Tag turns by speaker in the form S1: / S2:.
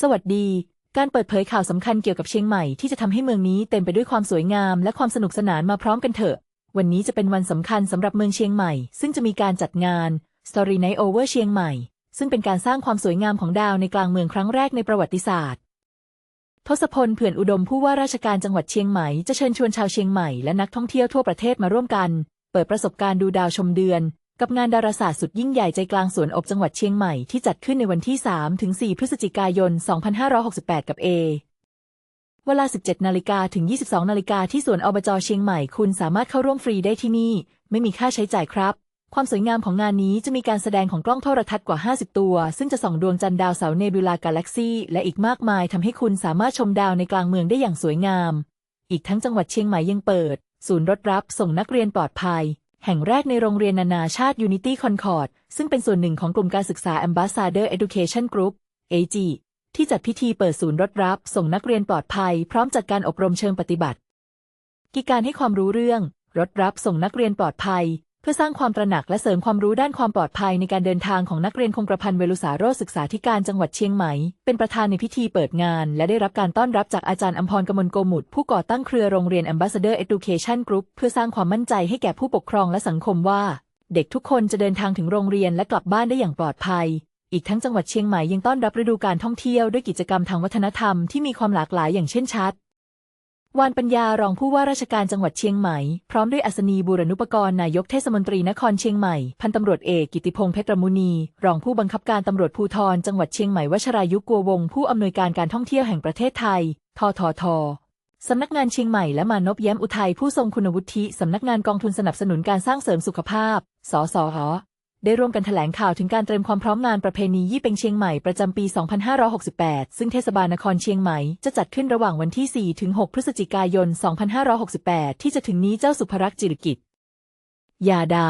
S1: สวัสดี การเปิดเผยข่าวสำคัญเกี่ยวกับเชียงใหม่ที่จะทำให้เมืองนี้เต็มไปด้วยความสวยงามและความสนุกสนานมาพร้อมกันเถอะ วันนี้จะเป็นวันสำคัญสำหรับเมืองเชียงใหม่ ซึ่งจะมีการจัดงาน Story Night Over เชียงใหม่ ซึ่งเป็นการสร้างความสวยงามของดาวในกลางเมืองครั้งแรกในประวัติศาสตร์ ทศพลเผื่อนอุดมผู้ว่าราชการจังหวัดเชียงใหม่จะเชิญชวนชาวเชียงใหม่และนักท่องเที่ยวทั่วประเทศมาร่วมกัน เปิดประสบการณ์ดูดาวชมเดือน กับงานดาราศาสตร์สุดยิ่งใหญ่ใจกลางสวนอบจังหวัดเชียงใหม่ที่จัดขึ้นในวันที่ 3 ถึง 4 พฤศจิกายน 2568 กับ A เวลา 17 นาฬิกาถึง 22 นาฬิกาที่สวนอบจเชียงใหม่ คุณสามารถเข้าร่วมฟรีได้ที่นี่ ไม่มีค่าใช้จ่ายครับ ความสวยงามของงานนี้จะมีการแสดงของกล้องโทรทัศน์กว่า 50 ตัว ซึ่งจะส่องดวงจันทร์ดาวเสาร์เนบิลากาแล็กซีและอีกมากมายทำให้คุณสามารถชมดาวในกลางเมืองได้อย่างสวยงาม อีกทั้งจังหวัดเชียงใหม่ยังเปิด ศูนย์รถรับส่งนักเรียนปลอดภัย แห่งแรกในโรงเรียนนานาชาติ Unity Concord ซึ่งเป็นส่วนหนึ่งของกลุ่มการศึกษา Ambassador Education Group AG ที่จัดพิธีเปิดศูนย์รถรับ ส่งนักเรียนปลอดภัย พร้อมจัดการอบรมเชิงปฏิบัติ กิการให้ความรู้เรื่อง รถรับส่งนักเรียนปลอดภัย พื่อสร้างความตระหนักและเสริมความรู้ด้านความปลอดภัยในการเดินทางของนักเรียนคงกระพันเวลุสาโรศึกษาธิการจังหวัดเชียงใหม่ เป็นประธานในพิธีเปิดงาน และได้รับการต้อนรับจากอาจารย์อัมพรกมลโกมุตผู้ก่อตั้งเครือโรงเรียน Ambassador Education Group เพื่อสร้างความมั่นใจให้แก่ผู้ปกครองและสังคมว่า เด็กทุกคนจะเดินทางถึงโรงเรียนและกลับบ้านได้อย่างปลอดภัย อีกทั้งจังหวัดเชียงใหม่ยังต้อนรับฤดูการท่องเที่ยวด้วยกิจกรรมทางวัฒนธรรมที่มีความหลากหลายอย่างเช่นชัด วานปัญญารองผู้ว่าราชการจังหวัดเชียงใหม่ พร้อมด้วยอัศนีบูรณุปกรณ์นายกเทศมนตรีนครเชียงใหม่ พันตำรวจเอกกิติพงษ์เพชรมุนี รองผู้บังคับการตำรวจภูธรจังหวัดเชียงใหม่วชรายุกัววง ผู้อำนวยการการท่องเที่ยวแห่งประเทศไทย ทททสำนักงานเชียงใหม่และมานพแย้มอุทัยผู้ทรงคุณวุฒิสำนักงานกองทุนสนับสนุนการสร้างเสริมสุขภาพ สสห ได้ร่วมกันแถลงข่าวถึงการเตรียมความพร้อมงานประเพณียี่เป็งเชียงใหม่ประจำปี 2568 ซึ่งเทศบาลนครเชียงใหม่จะจัดขึ้นระหว่างวันที่4ถึง6พฤศจิกายน 2568 ที่จะถึงนี้เจ้าสุภรักษ์จิรกิจยาดา